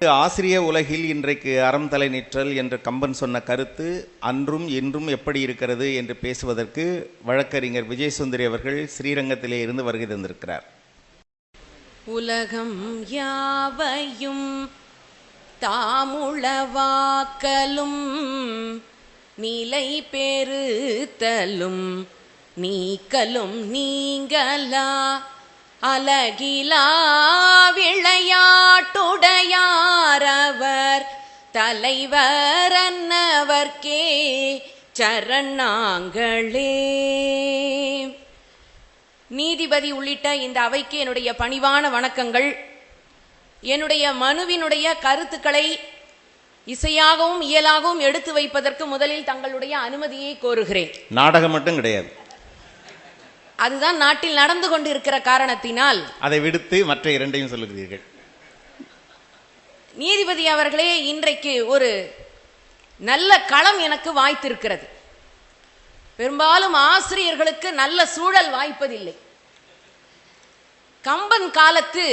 ஆசிரிய உலகில் இன்றைக்கு அறம் தலை நிற்றல் என்று கம்பன் சொன்ன கருத்து அன்றும் இன்றும் எப்படி இருக்கிறது என்று பேசுவதற்கு வழக்கறிஞர் விஜயசுந்தரி அவர்கள் ஸ்ரீரங்கத்திலே இருந்து வருகை தந்திருக்கிறார். உலகம் யாவையும் தாமுளவாக்கலும் நிலை பெருத்தலும் நீக்கலும் நீங்கலா அலகிலா விளையாட்டுடையாரவர் தலைவர் அன்னவர்க்கே சரணாங்களே. நீதிபதி உள்ளிட்ட இந்த அவைக்கு என்னுடைய பணிவான வணக்கங்கள். என்னுடைய மனுவினுடைய கருத்துக்களை இசையாகவும் இயலாகவும் எடுத்து வைப்பதற்கு முதலில் தங்களுடைய அனுமதியை கோருகிறேன். நாடகம் மட்டும் கிடையாது. அதுதான் நாட்டில் நடந்து கொண்டிருக்கிற காரணத்தினால். அதை விடுத்து மற்ற இரண்டையும் சொல்லுகிறீர்கள். நீதிபதி அவர்களே இன்றைக்கு ஒரு நல்ல களம் எனக்கு வாய்த்திருக்கிறது. பெரும்பாலும் ஆசிரியர்களுக்கு நல்ல சூழல் வாய்ப்பதில்லை. கம்பன் காலத்து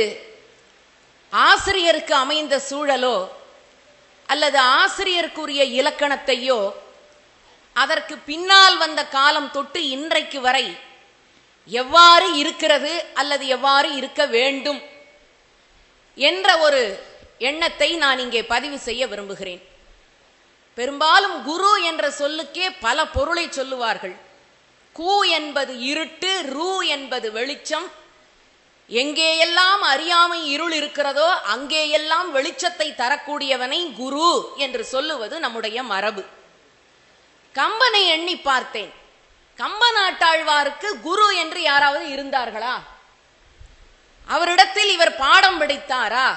ஆசிரியருக்கு அமைந்த சூழலோ அல்லது ஆசிரியருக்குரிய இலக்கணத்தையோ அதற்கு பின்னால் வந்த காலம் தொட்டு இன்றைக்கு வரை எவ்வாறு இருக்கிறது அல்லது எவ்வாறு இருக்க வேண்டும் என்ற ஒரு எண்ணத்தை நான் இங்கே பதிவு செய்ய விரும்புகிறேன். பெரும்பாலும் குரு என்ற சொல்லுக்கே பல பொருளை சொல்லுவார்கள். கு என்பது இருட்டு ரு என்பது வெளிச்சம். எங்கேயெல்லாம் அறியாமை இருள் இருக்கிறதோ அங்கேயெல்லாம் வெளிச்சத்தை தரக்கூடியவனை குரு என்று சொல்லுவது நம்முடைய மரபு. கம்பனை எண்ணி பார்த்தேன். கம்ப நாட்டாழ்வாருக்கு குரு என்று யாராவது இருந்தார்களா? அவரிடத்தில் இவர் பாடம் படித்தாரா?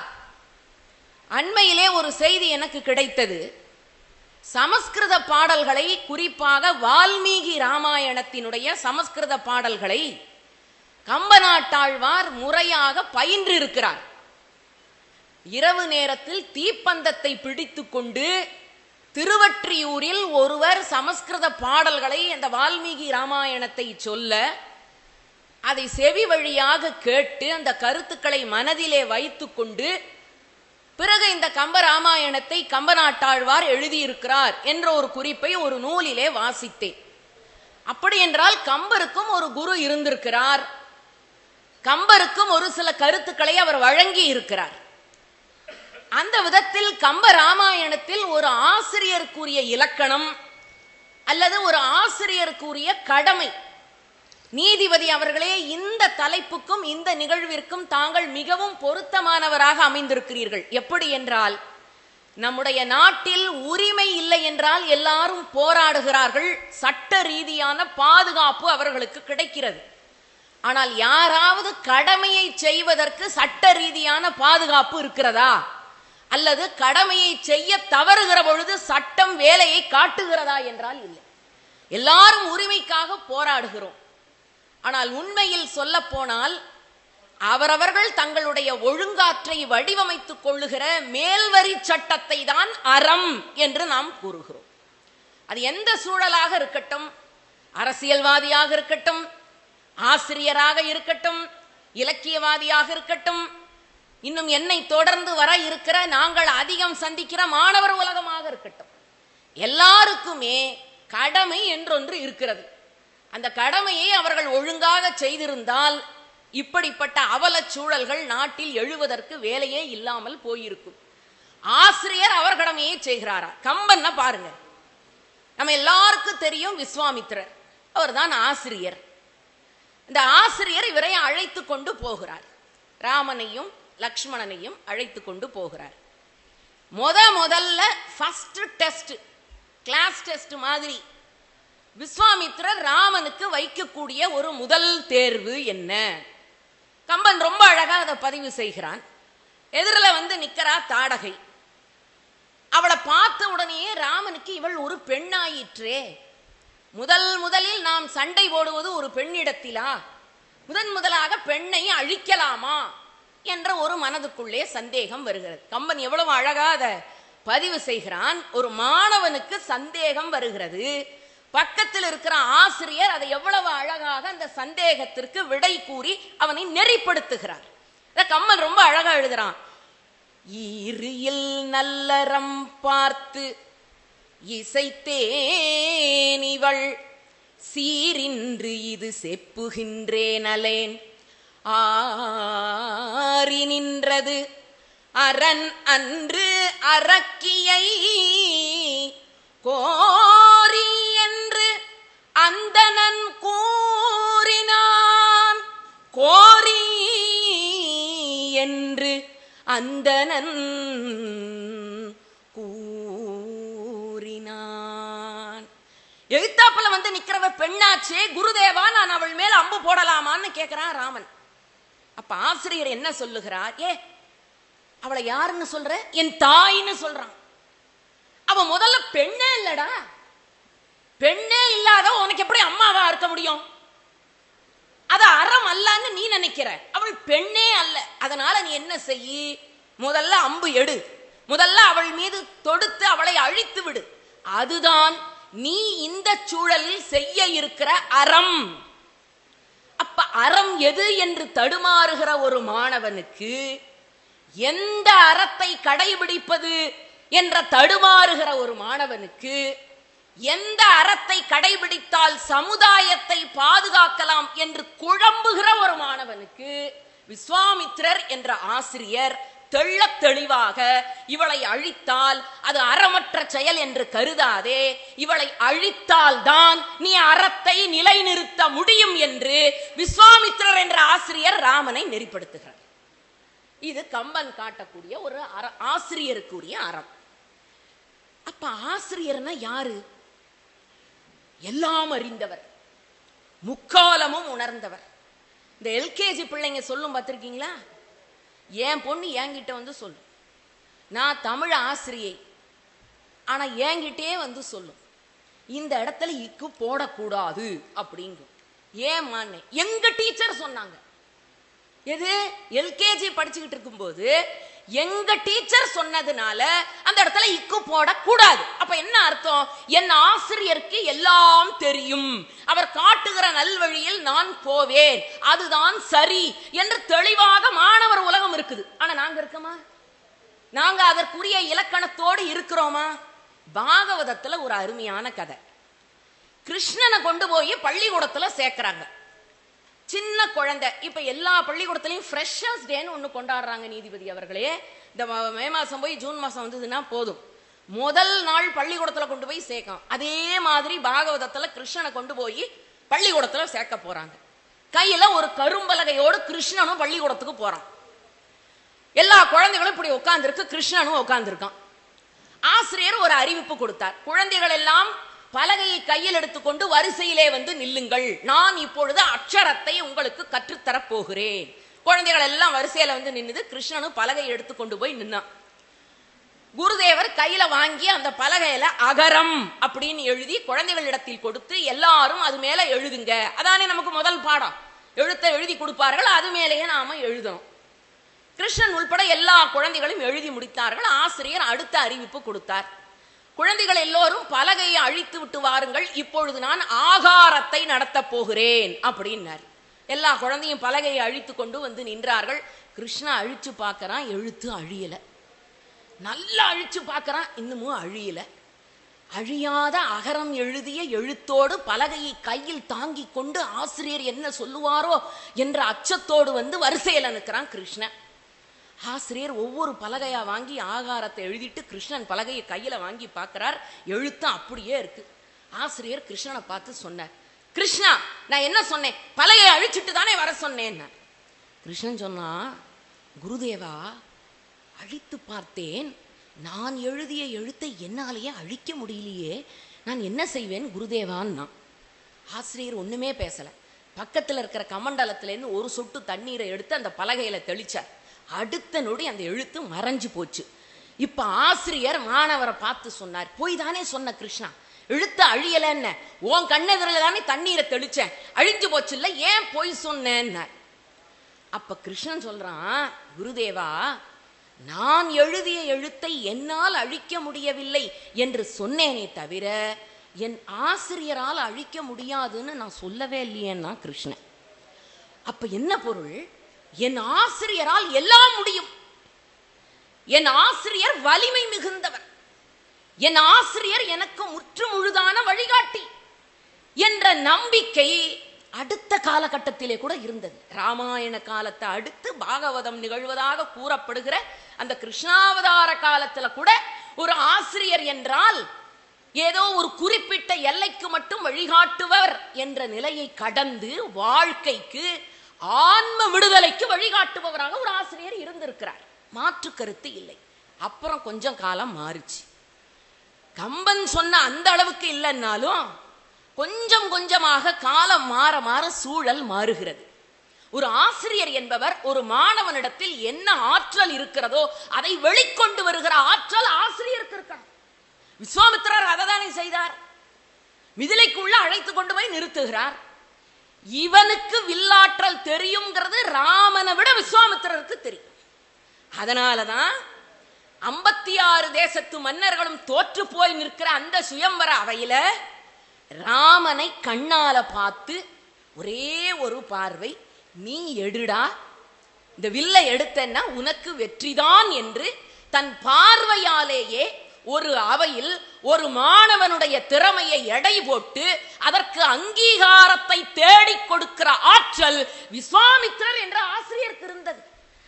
அண்மையிலே ஒரு செய்தி எனக்கு கிடைத்தது. சமஸ்கிருத பாடல்களை குறிப்பாக வால்மீகி ராமாயணத்தினுடைய சமஸ்கிருத பாடல்களை கம்பநாட்டாழ்வார் முறையாக பயின்றிருக்கிறார். இரவு நேரத்தில் தீப்பந்தத்தை பிடித்து கொண்டு திருவற்றியூரில் ஒருவர் சமஸ்கிருத பாடல்களை அந்த வால்மீகி ராமாயணத்தை சொல்ல அதை செவி வழியாக கேட்டு அந்த கருத்துக்களை மனதிலே வைத்துக்கொண்டு பிறகு இந்த கம்ப ராமாயணத்தை கம்பநாட்டாழ்வார் எழுதியிருக்கிறார் என்ற ஒரு குறிப்பை ஒரு நூலிலே வாசித்தேன். அப்படி என்றால் கம்பருக்கும் ஒரு குரு இருந்திருக்கிறார். கம்பருக்கும் ஒரு சில கருத்துக்களை அவர் வழங்கி இருக்கிறார் அந்த விதத்தில் கம்ப ராமாயணத்தில் ஒரு ஆசிரியருக்குரிய இலக்கணம் அல்லது ஒரு ஆசிரியருக்குரிய கடமை. நீதிபதி அவர்களே இந்த தலைப்புக்கும் இந்த நிகழ்விற்கும் தாங்கள் மிகவும் பொருத்தமானவராக அமைந்திருக்கிறீர்கள். எப்படி என்றால் நம்முடைய நாட்டில் உரிமை இல்லை என்றால் எல்லாரும் போராடுகிறார்கள். சட்ட ரீதியான பாதுகாப்பு அவர்களுக்கு கிடைக்கிறது. ஆனால் யாராவது கடமையை செய்வதற்கு சட்ட ரீதியான பாதுகாப்பு இருக்கிறதா? அல்லது கடமையை செய்ய தவறுகிற பொழுது சட்டம் வேலையை காட்டுகிறதா என்றால் இல்லை. எல்லாரும் உரிமைக்காக போராடுகிறோம். ஆனால் உண்மையில் சொல்ல போனால் அவரவர்கள் தங்களுடைய ஒழுங்காற்றை வடிவமைத்துக் கொள்ளுகிற மேல்வரி சட்டத்தை தான் அறம் என்று நாம் கூறுகிறோம். அது எந்த சூழலாக இருக்கட்டும் அரசியல்வாதியாக இருக்கட்டும் ஆசிரியராக இருக்கட்டும் இலக்கியவாதியாக இருக்கட்டும் இன்னும் என்னை தொடர்ந்து வர இருக்கிற நாங்கள் அதிகம் சந்திக்கிற மாணவர் உலகமாக இருக்கட்டும். எல்லாருக்குமே கடமை என்றொன்று இருக்கிறது. அந்த கடமையை அவர்கள் ஒழுங்காக செய்திருந்தால் இப்படிப்பட்ட அவலச் சூழல்கள் நாட்டில் எழுவதற்கு வேலையே இல்லாமல் போயிருக்கும். ஆசிரியர் அவர் கடமையை செய்கிறாரா? கம்பன்னா பாருங்க. நம்ம எல்லாருக்கும் தெரியும் விஸ்வாமித்திரர். அவர்தான் ஆசிரியர். இந்த ஆசிரியர் இவரை அழைத்து கொண்டு போகிறார். ராமனையும் லக்ஷ்மணனையும் அழைத்து கொண்டு போகிறார். முத முதல்ல ஃபஸ்ட்டு டெஸ்ட் கிளாஸ் டெஸ்ட் மாதிரி விஸ்வாமித்ரர் ராமனுக்கு வைக்கக்கூடிய ஒரு முதல் தேர்வு என்ன? கம்பன் ரொம்ப அழகாக அதை பதிவு செய்கிறான். எதிரில் வந்து நிற்கிறா தாடகை. அவளை பார்த்த உடனேயே ராமனுக்கு இவள் ஒரு பெண்ணாயிற்றே. முதல் முதலில் நாம் சண்டை போடுவது ஒரு பெண்ணிடத்திலா? முதன் முதலாக பெண்ணை அழிக்கலாமா? என்ற ஒரு மனதுக்குள்ளே சந்தேகம் வருகிறது. கம்பன் எவ்வளவு அழகா அதை பதிவு செய்கிறான். ஒரு மாணவனுக்கு சந்தேகம் வருகிறது. பக்கத்தில் இருக்கிற ஆசிரியர் அதை எவ்வளவு அழகாக அந்த சந்தேகத்திற்கு விடை கூறி அவனை நெறிப்படுத்துகிறார். கம்மன் ரொம்ப அழகா எழுதுறான். ஈரியில் நல்லறம் பார்த்து இசைத்தேன் இவள். சீரின்று இது செப்புகின்றேனலேன் ஆறி நின்றது. அரண் அன்று அரக்கியை கோரி என்று அந்தனன் கூறினான். கோரி என்று அந்தணன் கூறினான். எழுத்தாப்புல வந்து நிக்கிறவ பெண்ணாச்சே குருதேவா நான் அவள் மேல் அம்பு போடலாமான்னு கேட்கிறான் ராமன். அப்ப ஆசிரியர் என்ன சொல்லுகிறார்? ஏ அவளை யாருன்னு சொல்ற? என் தாயின்னு சொல்றான். அவ முதல்ல பெண்ணே இல்லடா. பெண்ணே இல்லாத உனக்கு எப்படி அம்மாவா இருக்க முடியும்? அது அறம் அல்லான்னு நீ நினைக்கிற. அவள் பெண்ணே அல்ல. அதனால நீ என்ன செய் முதல்ல அம்பு எடு. முதல்ல அவள் மீது தொடுத்து அவளை அழித்து விடு. அதுதான் நீ இந்த சூழலில் செய்ய இருக்கிற அறம். அப்ப அறம் எது என்று தடுமாறுகிற ஒரு மாணவனுக்கு எந்த அறத்தை கடைபிடிப்பது என்ற தடுமாறுகிற ஒரு மாணவனுக்கு எந்த அறத்தை கடைபிடித்தால் சமுதாயத்தை பாதுகாக்கலாம் என்று குழம்புகிற ஒரு மாணவனுக்கு விஸ்வாமித்திரர் என்ற ஆசிரியர் தெள்ளத் தெளிவாக இவளை அழித்தால் அது அறமற்ற செயல் என்று கருதாதே. இவளை அழித்தால் தான் நீ அறத்தை நிலைநிறுத்த முடியும் என்று விஸ்வாமித்ரர் என்ற ஆசிரியர் ராமனை நெறிப்படுத்துகிறார். இது கம்பன் காட்டக்கூடிய ஒரு அற ஆசிரியருக்குரிய அறம். அப்ப ஆசிரியர்னா யாரு? எல்லாம் அறிந்தவர். முக்காலமும் உணர்ந்தவர். இந்த எல்கேஜி பிள்ளைங்க சொல்லும் பார்த்திருக்கீங்களா? என் பொண்ணு என்கிட்ட வந்து சொல்லும் நான் தமிழ் ஆசிரியை. ஆனால் என்கிட்டே வந்து சொல்லும் இந்த இடத்துல இக்கு போடக்கூடாது அப்படிங்கும் ஏமான்னு எங்க டீச்சர் சொன்னாங்க. எது? எல்கேஜி படிச்சுக்கிட்டு இருக்கும்போது எங்க டீச்சர் சொன்னதுனால அந்த இடத்துல இக்கு போடக்கூடாது. அப்ப என்ன அர்த்தம்? என் ஆசிரியருக்கு எல்லாம் தெரியும். அவர் காட்டுகிற நல்வழியில் நான் போவேன். அதுதான் சரி என்று தெளிவாக மாணவர் உலகம் இருக்குது. ஆனா நாங்க இருக்கோமா? நாங்க அதற்குரிய இலக்கணத்தோடு இருக்கிறோமா? பாகவதத்துல ஒரு அருமையான கதை. கிருஷ்ணனை கொண்டு போய் பள்ளிக்கூடத்துல சேர்க்கறாங்க. சின்ன குழந்தை. இப்ப எல்லா பள்ளிக்கூடத்துலையும் ஃப்ரெஷர்ஸ் டேன்னு ஒண்ணு கொண்டாடுறாங்க நீதிபதி அவர்களே. இந்த மே மாசம் போய் ஜூன் மாசம் வந்ததுன்னா போதும். முதல் நாள் பள்ளிக்கூடத்துல கொண்டு போய் சேர்க்கும் அதே மாதிரி பாகவதத்துல கிருஷ்ணனை கொண்டு போய் பள்ளிக்கூடத்துல சேர்க்க போறாங்க. கையில ஒரு கரும்பலகையோடு கிருஷ்ணனும் பள்ளிக்கூடத்துக்கு போறான். எல்லா குழந்தைகளும் இப்படி உட்காந்துருக்கு கிருஷ்ணனும் உட்காந்துருக்கான் ஆசிரியர் ஒரு அறிவிப்பு கொடுத்தார். குழந்தைகள் எல்லாம் பலகையை கையில் எடுத்துக்கொண்டு வரிசையிலே வந்து நில்லுங்கள். நான் இப்பொழுது அக்ஷரத்தை உங்களுக்கு கற்றுத்தரப் போகிறேன் குழந்தைகள் எல்லாம் வரிசையில வந்து நின்னுது. கிருஷ்ணனும் பலகையை எடுத்துக்கொண்டு போய் நின்னான். குருதேவர் கையில வாங்கி அந்த பலகையில அகரம் அப்படின்னு எழுதி குழந்தைகளிடத்தில் கொடுத்து எல்லாரும் அது மேல எழுதுங்க. அதானே நமக்கு முதல் பாடம். எழுத்த எழுதி கொடுப்பார்கள் அது மேலேயே நாம எழுதணும். கிருஷ்ணன் உள்பட எல்லா குழந்தைகளும் எழுதி முடித்தார்கள். ஆசிரியர் அடுத்த அறிவிப்பு கொடுத்தார். குழந்தைகள் எல்லோரும் பலகையை அழித்து விட்டு வாருங்கள். இப்பொழுது நான் ஆகாரத்தை நடத்தப் போகிறேன் அப்படின்னார். எல்லா குழந்தையும் பலகையை அழித்து கொண்டு வந்து நின்றார்கள். கிருஷ்ணா அழிச்சு பார்க்கறான் எழுத்து அழியல. நல்லா அழிச்சு பார்க்கறான் இன்னமும் அழியல. அழியாத அகரம் எழுதிய எழுத்தோடு பலகையை கையில் தாங்கி கொண்டு ஆசிரியர் என்ன சொல்லுவாரோ என்ற அச்சத்தோடு வந்து வரிசையில் நிற்கிறான் கிருஷ்ணன். ஆசிரியர் ஒவ்வொரு பலகையா வாங்கி ஆகாரத்தை எழுதிட்டு கிருஷ்ணன் பலகையை கையில வாங்கி பார்க்குறார் எழுத்தம் அப்படியே இருக்கு. ஆசிரியர் கிருஷ்ணனை பார்த்து சொன்னார் கிருஷ்ணா நான் என்ன சொன்னேன்? பலகையை அழிச்சிட்டு தானே வர சொன்னேன் கிருஷ்ணன் சொன்னா குருதேவா அழித்து பார்த்தேன். நான் எழுதிய எழுத்தை என்னாலேயே அழிக்க முடியலையே. நான் என்ன செய்வேன் குருதேவான்னா? ஆசிரியர் ஒன்றுமே பேசலை. பக்கத்தில் இருக்கிற கமண்டலத்துலேருந்து ஒரு சொட்டு தண்ணீரை எடுத்து அந்த பலகையில் தெளித்தார் அடுத்த நொடி அந்த எழுத்து மறைஞ்சு போச்சு. இப்போ ஆசிரியர் மாணவரை பார்த்து சொன்னார் போய் தானே சொன்ன கிருஷ்ணா எழுத்து அழியலன்னு. உன் கண்ணெதிரில் தானே தண்ணீரை தெளிச்சேன். அழிஞ்சு போச்சு இல்லை ஏன் போய் சொன்னேன்னார் அப்ப கிருஷ்ணன் சொல்றான் குருதேவா நான் எழுதிய எழுத்தை என்னால் அழிக்க முடியவில்லை என்று சொன்னேனே தவிர என் ஆசிரியரால் அழிக்க முடியாதுன்னு நான் சொல்லவே இல்லையேன்னா கிருஷ்ணன். அப்ப என்ன பொருள்? என் ஆசிரியரால் எல்லாம் முடியும். என் ஆசிரியர் வலிமை மிகுந்தவர். என் ஆசிரியர் எனக்கு முற்று முழுதான வழிகாட்டி என்ற நம்பிக்கை அடுத்த காலகட்டத்திலே கூட இருந்தது. ராமாயண காலத்தை அடுத்து பாகவதம் நிகழ்வதாக கூறப்படுகிற அந்த கிருஷ்ணாவதார காலத்துல கூட ஒரு ஆசிரியர் என்றால் ஏதோ ஒரு குறிப்பிட்ட எல்லைக்கு மட்டும் வழிகாட்டுவர் என்ற நிலையை கடந்து வாழ்க்கைக்கு ஆன்ம விடுதலைக்கு வழிகாட்டுபவராக ஒரு ஆசிரியர் இருந்திருக்கிறார். மாற்று கருத்து இல்லை. அப்புறம் கொஞ்சம் காலம் மாறுச்சு. கம்பன் சொன்ன அந்த அளவுக்கு இல்லைன்னாலும் கொஞ்சம் கொஞ்சமாக காலம் மாற மாற சூழல் மாறுகிறது. ஒரு ஆசிரியர் என்பவர் ஒரு மாணவனிடத்தில் என்ன ஆற்றல் இருக்கிறதோ அதை வெளிக்கொண்டு வருகிற ஆற்றல் ஆசிரியருக்கு இருக்கணும் விஸ்வாமித்திரர் அதை தானே செய்தார். மிதிலைக்குள்ள அழைத்து கொண்டு போய் நிறுத்துகிறார். இவனுக்கு வில்லாற்றல் தெரியுங்கிறது ராமனை விட விஸ்வாமித்திரருக்கு தெரியும். அதனாலதான் ஐம்பத்தி ஆறு தேசத்து மன்னர்களும் தோற்று போய் நிற்கிற அந்த சுயம்பர அவையில ராமனை கண்ணால பார்த்து ஒரே ஒரு பார்வை நீ எடுடா. இந்த வில்லை எடுத்தன்னா உனக்கு வெற்றிதான் என்று தன் பார்வையாலேயே ஒரு அவையில் ஒரு மாணவனுடைய திறமையை எடை போட்டு அதற்கு அங்கீகாரத்தை தேடிக் கொடுக்கிற ஆற்றல் விஸ்வாமித்ரர் என்ற ஆசிரியருக்கு இருந்தது.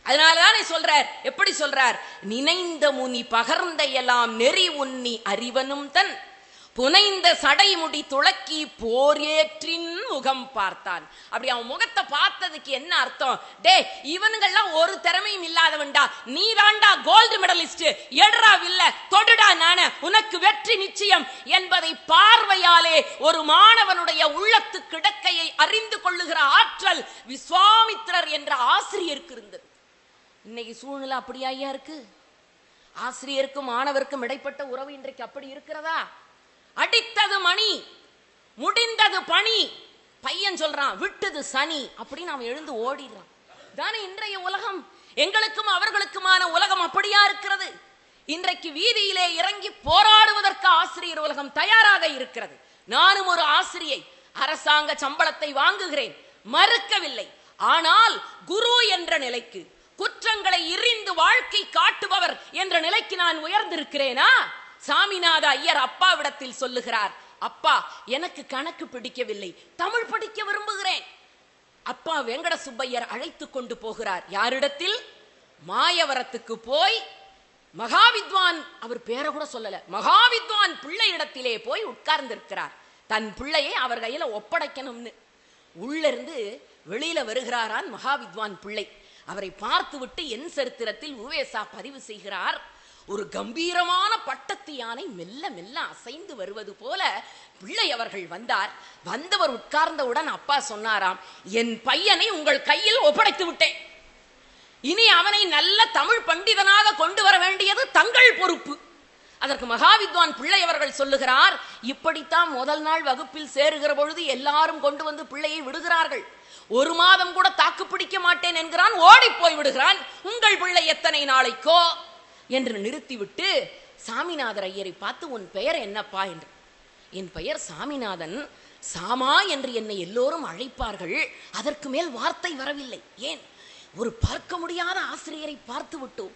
அதனாலதானே சொல்றார் எப்படி சொல்றார்? நினைந்த முனி பகர்ந்த எல்லாம் நெறி உன்னி அறிவனும் தன் புனைந்த சடைமுடி துளக்கி போர் ஏற்றின் முகம் பார்த்தான். அப்படி அவன் முகத்தை பார்த்ததுக்கு என்ன அர்த்தம்? டே இவனுங்கெல்லாம் ஒரு திறமையும் இல்லாதவன்டா. நீ தாண்டா கோல்டு மெடலிஸ்ட் எடுறா வில்ல தொடுடா நான உனக்கு வெற்றி நிச்சயம் என்பதை பார்வையாலே ஒரு மாணவனுடைய உள்ளத்து கிடக்கையை அறிந்து கொள்ளுகிற ஆற்றல் விஸ்வாமித்திரர் என்ற ஆசிரியருக்கு இருந்தது. இன்னைக்கு சூழ்நிலை அப்படியாயா இருக்கு? ஆசிரியருக்கும் மாணவருக்கும் இடைப்பட்ட உறவு இன்றைக்கு அப்படி இருக்கிறதா? அடித்தது மணி முடிந்தது பணி. பையன் சொல்றான் விட்டது சனி. அப்படின்னு அவன் எழுந்து ஓடிடுறான். தானே இன்றைய உலகம்? எங்களுக்கும் அவர்களுக்குமான உலகம் அப்படியா இருக்கிறது? இன்றைக்கு வீதியிலே இறங்கி போராடுவதற்கு ஆசிரியர் உலகம் தயாராக இருக்கிறது. நானும் ஒரு ஆசிரியை அரசாங்க சம்பளத்தை வாங்குகிறேன் மறுக்கவில்லை. ஆனால் குரு என்ற நிலைக்கு குற்றங்களை இறிந்து வாழ்க்கை காட்டுபவர் என்ற நிலைக்கு நான் உயர்ந்திருக்கிறேனா? சாமிநாத ஐயர் அப்பாவிடத்தில் சொல்லுகிறார் அப்பா எனக்கு கணக்கு பிடிக்கவில்லை. தமிழ் படிக்க விரும்புகிறேன். அப்பா வெங்கட சுப்பையர் அழைத்து கொண்டு போகிறார். யாரிடத்தில்? மாயவரத்துக்கு போய் மகாவித்வான் அவர் பேரை கூட சொல்லல மகாவித்வான் பிள்ளை இடத்திலே போய் உட்கார்ந்திருக்கிறார். தன் பிள்ளையை அவர் கையில ஒப்படைக்கணும்னு. உள்ள இருந்து வெளியில வருகிறாரான் மகாவித்வான் பிள்ளை. அவரை பார்த்துவிட்டு என் சரித்திரத்தில் உவேசா பதிவு செய்கிறார். ஒரு கம்பீரமான பட்டத்து யானை மெல்ல மெல்ல அசைந்து வருவது போல பிள்ளை அவர்கள் வந்தார். வந்தவர் உட்கார்ந்தவுடன் அப்பா சொன்னாராம் என் பையனை உங்கள் கையில் ஒப்படைத்து விட்டேன். இனி அவனை நல்ல தமிழ் பண்டிதனாக கொண்டு வர வேண்டியது தங்கள் பொறுப்பு. அதற்கு மகாவித்வான் பிள்ளை அவர்கள் சொல்லுகிறார் இப்படித்தான் முதல் நாள் வகுப்பில் சேருகிற பொழுது எல்லாரும் கொண்டு வந்து பிள்ளையை விடுகிறார்கள். ஒரு மாதம் கூட தாக்கு பிடிக்க மாட்டேன் என்கிறான் ஓடி போய் விடுகிறான். உங்கள் பிள்ளை எத்தனை நாளைக்கோ? என்று நிறுத்திவிட்டு சாமிநாதர் ஐயரை பார்த்து உன் பெயர் என்னப்பா? என்று. என் பெயர் சாமிநாதன். சாமா என்று என்னை எல்லோரும் அழைப்பார்கள். அதற்கு மேல் வார்த்தை வரவில்லை. ஏன்? ஒரு பார்க்க முடியாத ஆசிரியரை பார்த்து விட்டோம்.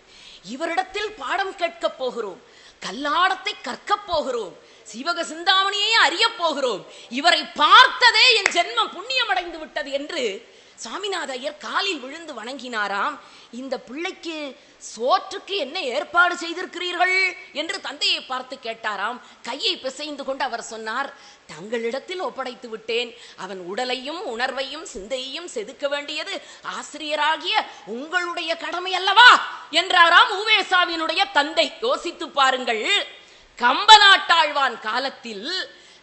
இவரிடத்தில் பாடம் கேட்கப் போகிறோம். கல்லாடத்தை கற்கப் போகிறோம். சிவக சிந்தாமணியை அறியப் போகிறோம். இவரை பார்த்ததே என் ஜென்மம் புண்ணியம் அடைந்து விட்டது என்று சாமிநாத ஐயர் காலில் விழுந்து வணங்கினாராம். இந்த பிள்ளைக்கு சோற்றுக்கு என்ன ஏற்பாடு செய்திருக்கிறீர்கள்? என்று தந்தையை பார்த்து கேட்டாராம். கையை பிசைந்து கொண்டு அவர் சொன்னார் தங்களிடத்தில் ஒப்படைத்து விட்டேன். அவன் உடலையும் உணர்வையும் சிந்தையையும் செதுக்க வேண்டியது ஆசிரியராகிய உங்களுடைய கடமை அல்லவா என்றாராம் உவேசாவினுடைய தந்தை. யோசித்து பாருங்கள் கம்பநாட்டாழ்வான் காலத்தில்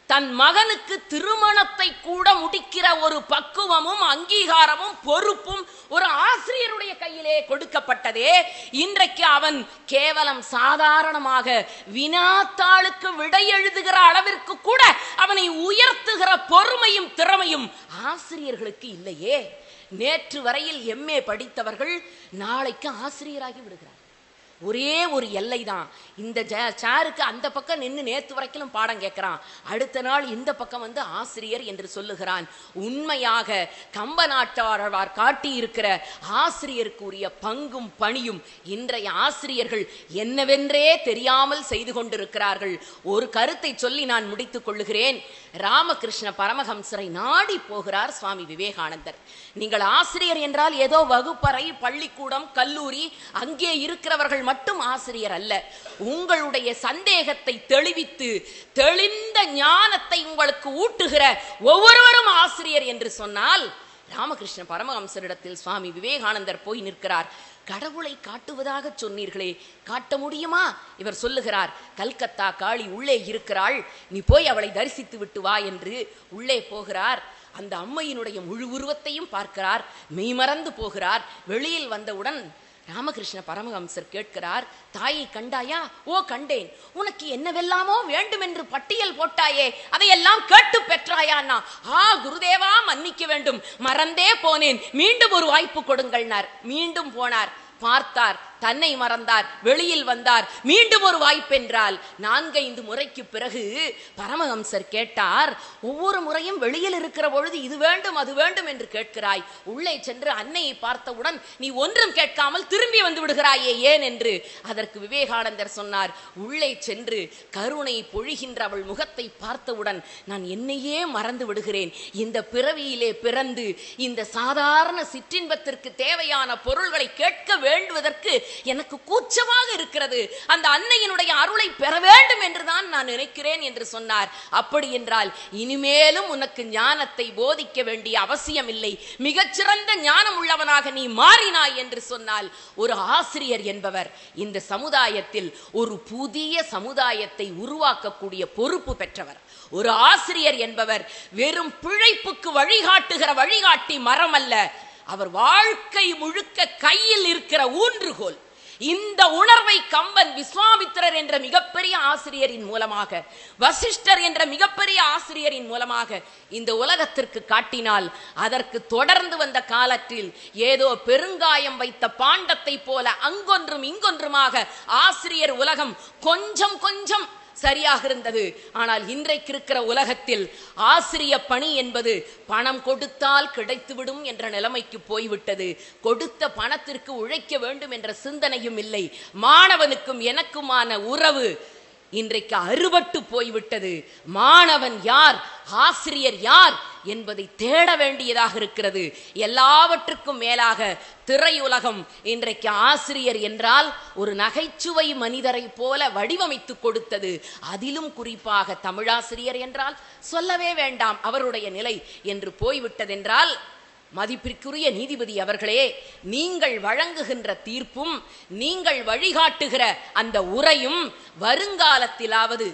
தன் மகனுக்கு திருமணத்தை கூட முடிக்கிற ஒரு பக்குவமும் அங்கீகாரமும் பொறுப்பும் ஒரு ஆசிரியருடைய கையிலே கொடுக்கப்பட்டதே. இன்றைக்கு அவன் கேவலம் சாதாரணமாக வினாத்தாளுக்கு விடை எழுதுகிற அளவிற்கு கூட அவனை உயர்த்துகிற பொறுமையும் திறமையும் ஆசிரியர்களுக்கு இல்லையே. நேற்று வரையில் எம்ஏ படித்தவர்கள் நாளைக்கு ஆசிரியராகி விடுகிறார் ஒரே ஒரு எல்லை தான் இந்த ஜ- சேருக்கு அந்த பக்கம் நின்று நேத்து வரைக்கும் பாடம் கேட்குறான். அடுத்த நாள் இந்த பக்கம் வந்து ஆசிரியர் என்று சொல்லுகிறான். உண்மையாக கம்ப நாட்டாழ்வார் காட்டி இருக்கிற ஆசிரியருக்குரிய பங்கும் பணியும் இன்றைய ஆசிரியர்கள் என்னவென்றே தெரியாமல் செய்து கொண்டிருக்கிறார்கள். ஒரு கருத்தை சொல்லி நான் முடித்துக் கொள்ளுகிறேன். ராமகிருஷ்ண பரமஹம்சரை நாடி போகிறார் சுவாமி விவேகானந்தர். நீங்கள் ஆசிரியர் என்றால் ஏதோ வகுப்பறை பள்ளிக்கூடம் கல்லூரி அங்கே இருக்கிறவர்கள் மட்டும் ஆசிரியர் அல்ல உங்களுடைய சந்தேகத்தை தெளிவித்து தெளிந்த ஞானத்தை உங்களுக்கு ஊட்டுகிற ஒவ்வொருவரும் ஆசிரியர் என்று சொன்னால் ராமகிருஷ்ண பரமஹம்சரிடத்தில் சுவாமி விவேகானந்தர் போய் நிற்கிறார். கடவுளை காட்டுவதாக சொன்னீர்களே காட்ட முடியுமா? இவர் சொல்லுகிறார் கல்கத்தா காளி உள்ளே இருக்கிறாள் நீ போய் அவளை தரிசித்து விட்டு வா என்று உள்ளே போகிறார். அந்த அம்மையினுடைய முழு உருவத்தையும் பார்க்கிறார் மெய்மறந்து போகிறார். வெளியில் வந்தவுடன் ராமகிருஷ்ண பரமஹம்சர் கேட்கிறார் தாயை கண்டாயா? ஓ கண்டேன். உனக்கு என்னவெல்லாமோ வேண்டும் என்று பட்டியல் போட்டாயே அதையெல்லாம் கேட்டு பெற்றாயான்னா ஆ குருதேவா மன்னிக்க வேண்டும். மறந்தே போனேன். மீண்டும் ஒரு வாய்ப்பு கொடுங்கள்னார். மீண்டும் போனார். பார்த்தார். தன்னை மறந்தார் வெளியில் வந்தார் மீண்டும் ஒரு வாய்ப்பென்றால் நான்கைந்து முறைக்கு பிறகு பரமஹம்சர் கேட்டார் ஒவ்வொரு முறையும் வெளியில் இருக்கிற பொழுது இது வேண்டும் அது வேண்டும் என்று கேட்கிறாய். உள்ளே சென்று அன்னையை பார்த்தவுடன் நீ ஒன்றும் கேட்காமல் திரும்பி வந்து விடுகிறாயே ஏன் என்று அதற்கு விவேகானந்தர் சொன்னார். உள்ளே சென்று கருணை பொழிகின்ற அவள் முகத்தை பார்த்தவுடன் நான் என்னையே மறந்து விடுகிறேன். இந்த பிறவியிலே பிறந்து இந்த சாதாரண சிற்றின்பத்திற்கு தேவையான பொருள்களை கேட்க வேண்டுவதற்கு எனக்கு கூச்சமாக இருக்கிறது. அந்த அன்னையினுடைய அருளை பெற வேண்டும் என்றுதான் நான் நினைக்கிறேன் என்று சொன்னார். அப்படி என்றால் இனிமேலும் உனக்கு ஞானத்தை போதிக்க வேண்டிய அவசியம் இல்லை மிகச்சிறந்த ஞானம் உள்ளவனாக நீ மாறினாய் என்று சொன்னால் ஒரு ஆசிரியர் என்பவர் இந்த சமுதாயத்தில் ஒரு புதிய சமுதாயத்தை உருவாக்கக்கூடிய பொறுப்பு பெற்றவர். ஒரு ஆசிரியர் என்பவர் வெறும் பிழைப்புக்கு வழிகாட்டுகிற வழிகாட்டி மரம் அல்ல அவர் வாழ்க்கை முழுக்க கையில் இருக்கிற ஊன்றுகோல். இந்த உணர்வை கம்பன் விஸ்வாமித்திரர் என்ற மிகப்பெரிய ஆசிரியரின் மூலமாக வசிஷ்டர் என்ற மிகப்பெரிய ஆசிரியரின் மூலமாக இந்த உலகத்திற்கு காட்டினால் அதற்கு தொடர்ந்து வந்த காலத்தில் ஏதோ பெருங்காயம் வைத்த பாண்டத்தை போல அங்கொன்றும் இங்கொன்றுமாக ஆசிரியர் உலகம் கொஞ்சம் கொஞ்சம் சரியாக இருந்தது. ஆனால் இன்றைக்கு இருக்கிற உலகத்தில் ஆசிரிய பணி என்பது பணம் கொடுத்தால் கிடைத்துவிடும் என்ற நிலைமைக்கு போய்விட்டது. கொடுத்த பணத்திற்கு உழைக்க வேண்டும் என்ற சிந்தனையும் இல்லை. மாணவனுக்கும் எனக்குமான உறவு இன்றைக்கு அறுபட்டு போய்விட்டது. மாணவன் யார்? ஆசிரியர் யார்? என்பதை தேட வேண்டியதாக இருக்கிறது. எல்லாவற்றுக்கும் மேலாக திரையுலகம் இன்றைக்கு ஆசிரியர் என்றால் ஒரு நகைச்சுவை மனிதரை போல வடிவமைத்து கொடுத்தது. அதிலும் குறிப்பாக தமிழாசிரியர் என்றால் சொல்லவே வேண்டாம். அவருடைய நிலை என்று போய்விட்டதென்றால் மதிப்பிற்குரிய நீதிபதி அவர்களே நீங்கள் வழங்குகின்ற தீர்ப்பும் நீங்கள் வழிகாட்டுகிற அந்த உரையும் வருங்காலத்திலாவது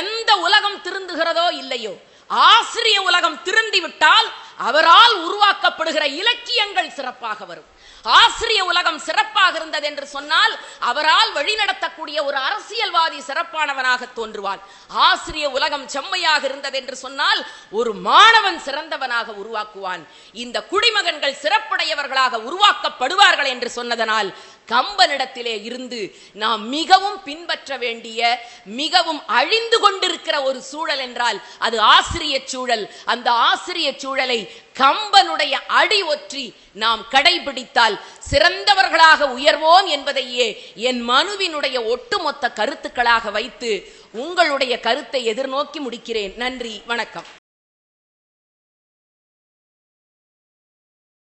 எந்த உலகம் திருந்துகிறதோ இல்லையோ ஆசிரிய உலகம் திருந்திவிட்டால் அவரால் உருவாக்கப்படுகிற இலக்கியங்கள் சிறப்பாக வரும். ஆசிரிய உலகம் சிறப்பாக இருந்தது என்று சொன்னால் அவரால் வழிநடத்தக்கூடிய ஒரு அரசியல்வாதி சிறப்பானவனாக தோன்றுவான். ஆசிரிய உலகம் செம்மையாக இருந்தது என்று சொன்னால் ஒரு மாணவன் சிறந்தவனாக உருவாக்குவான். இந்த குடிமகன்கள் சிறப்புடையவர்களாக உருவாக்கப்படுவார்கள் என்று சொன்னதனால் கம்பனிடத்திலே இருந்து நாம் மிகவும் பின்பற்ற வேண்டிய மிகவும் அழிந்து கொண்டிருக்கிற ஒரு சூழல் என்றால் அது ஆசிரிய சூழல். அந்த ஆசிரிய சூழலை கம்பனுடைய அடி ஒற்றி நாம் கடைபிடித்தால் சிறந்தவர்களாக உயர்வோம் என்பதையே என் மனுவினுடைய ஒட்டுமொத்த கருத்துக்களாக வைத்து உங்களுடைய கருத்தை எதிர்நோக்கி முடிக்கிறேன். நன்றி வணக்கம்.